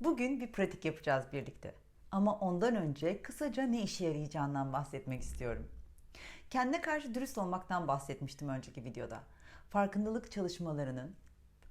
Bugün bir pratik yapacağız birlikte. Ama ondan önce kısaca ne işe yarayacağından bahsetmek istiyorum. Kendine karşı dürüst olmaktan bahsetmiştim önceki videoda. Farkındalık çalışmalarının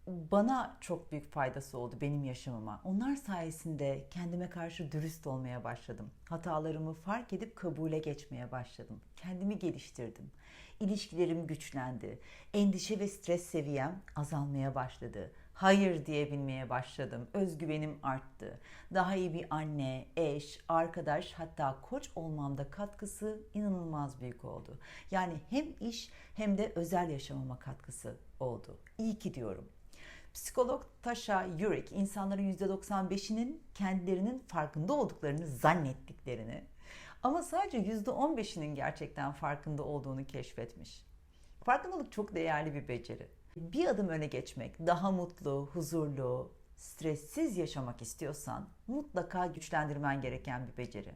bana çok büyük faydası oldu benim yaşamıma. Onlar sayesinde kendime karşı dürüst olmaya başladım. Hatalarımı fark edip kabule geçmeye başladım. Kendimi geliştirdim. İlişkilerim güçlendi. Endişe ve stres seviyem azalmaya başladı. Hayır diyebilmeye başladım. Özgüvenim arttı. Daha iyi bir anne, eş, arkadaş hatta koç olmamda katkısı inanılmaz büyük oldu. Yani hem iş hem de özel yaşamama katkısı oldu. İyi ki diyorum. Psikolog Tasha Eurich insanların %95'inin kendilerinin farkında olduklarını zannettiklerini ama sadece %15'inin gerçekten farkında olduğunu keşfetmiş. Farkındalık çok değerli bir beceri. Bir adım öne geçmek, daha mutlu, huzurlu, stressiz yaşamak istiyorsan mutlaka güçlendirmen gereken bir beceri.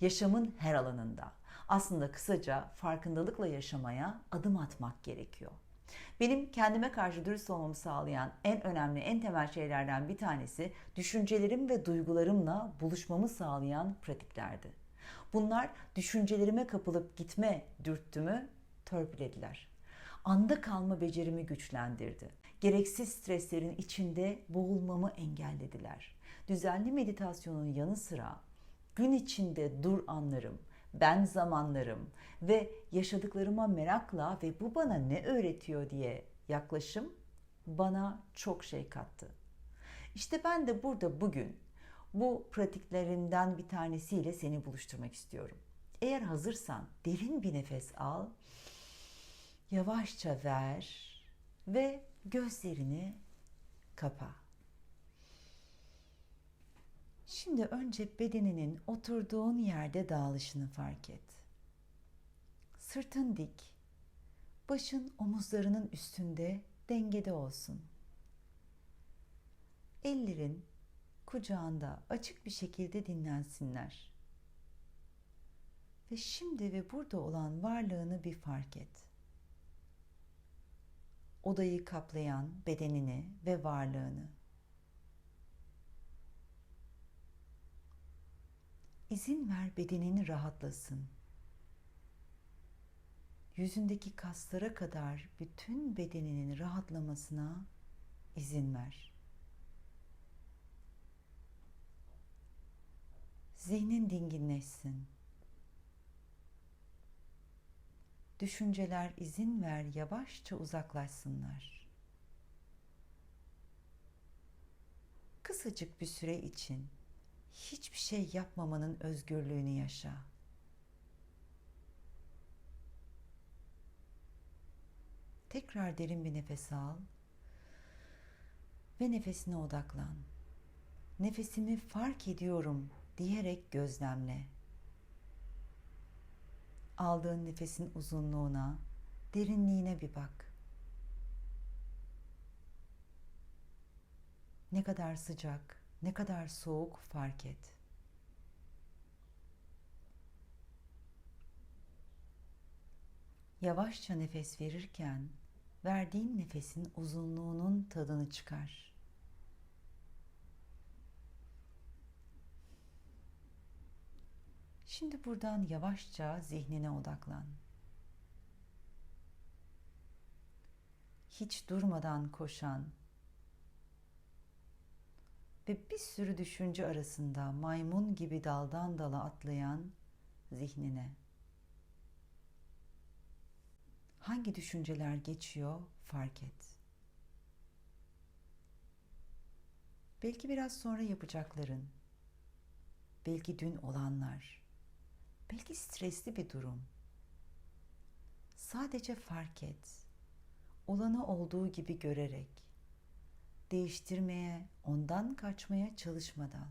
Yaşamın her alanında. Aslında kısaca farkındalıkla yaşamaya adım atmak gerekiyor. Benim kendime karşı dürüst olmamı sağlayan en önemli, en temel şeylerden bir tanesi düşüncelerim ve duygularımla buluşmamı sağlayan pratiklerdi. Bunlar düşüncelerime kapılıp gitme dürtümü törpülediler. Anda kalma becerimi güçlendirdi. Gereksiz streslerin içinde boğulmamı engellediler. Düzenli meditasyonun yanı sıra gün içinde dur anlarım, ben zamanlarım ve yaşadıklarıma merakla ve bu bana ne öğretiyor diye yaklaşım bana çok şey kattı. İşte ben de burada bugün bu pratiklerinden bir tanesiyle seni buluşturmak istiyorum. Eğer hazırsan derin bir nefes al, yavaşça ver ve gözlerini kapa. Şimdi önce bedeninin oturduğun yerde dağılışını fark et. Sırtın dik, başın omuzlarının üstünde dengede olsun. Ellerin kucağında açık bir şekilde dinlensinler. Ve şimdi ve burada olan varlığını bir fark et. Odayı kaplayan bedenini ve varlığını. İzin ver bedenini rahatlasın. Yüzündeki kaslara kadar bütün bedeninin rahatlamasına izin ver. Zihnin dinginleşsin. Düşünceler izin ver yavaşça uzaklaşsınlar. Kısacık bir süre için hiçbir şey yapmamanın özgürlüğünü yaşa. Tekrar derin bir nefes al ve nefesine odaklan. Nefesimi fark ediyorum diyerek gözlemle. Aldığın nefesin uzunluğuna, derinliğine bir bak. Ne kadar sıcak, ne kadar soğuk fark et. Yavaşça nefes verirken verdiğin nefesin uzunluğunun tadını çıkar. Şimdi buradan yavaşça zihnine odaklan. Hiç durmadan koşan ve bir sürü düşünce arasında maymun gibi daldan dala atlayan zihnine. Hangi düşünceler geçiyor fark et. Belki biraz sonra yapacakların, belki dün olanlar, belki stresli bir durum. Sadece fark et. Olanı olduğu gibi görerek, değiştirmeye, ondan kaçmaya çalışmadan,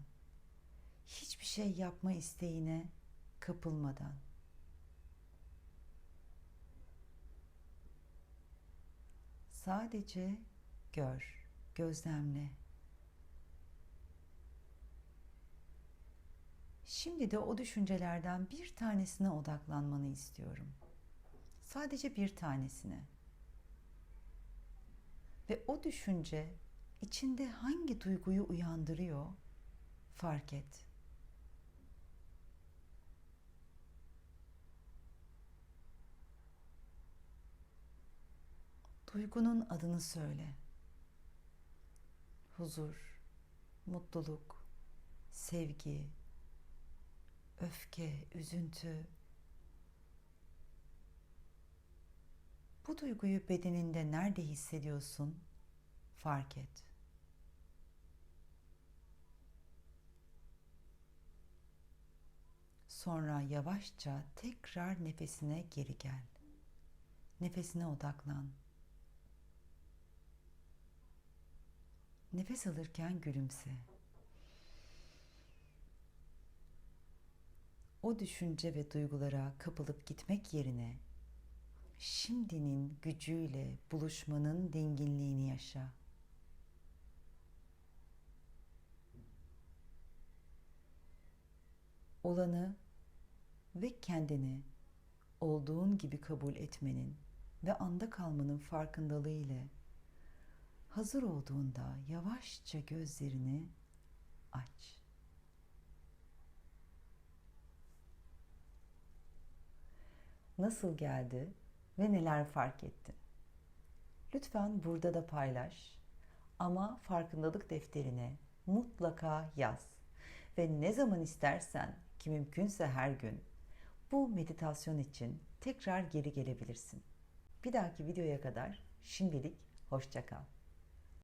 hiçbir şey yapma isteğine kapılmadan. Sadece gör, gözlemle. Şimdi de o düşüncelerden bir tanesine odaklanmanı istiyorum. Sadece bir tanesine. Ve o düşünce içinde hangi duyguyu uyandırıyor Fark et. Duygunun adını söyle. Huzur, mutluluk, sevgi, öfke, üzüntü. Bu duyguyu bedeninde nerede hissediyorsun? Fark et. Sonra yavaşça tekrar nefesine geri gel. Nefesine odaklan. Nefes alırken gülümse. O düşünce ve duygulara kapılıp gitmek yerine şimdinin gücüyle buluşmanın dinginliğini yaşa. Olanı ve kendini olduğun gibi kabul etmenin ve anda kalmanın farkındalığı ile hazır olduğunda yavaşça gözlerini aç. Nasıl geldi ve neler fark ettin? Lütfen burada da paylaş ama farkındalık defterine mutlaka yaz ve ne zaman istersen ki mümkünse her gün bu meditasyon için tekrar geri gelebilirsin. Bir dahaki videoya kadar şimdilik hoşça kal.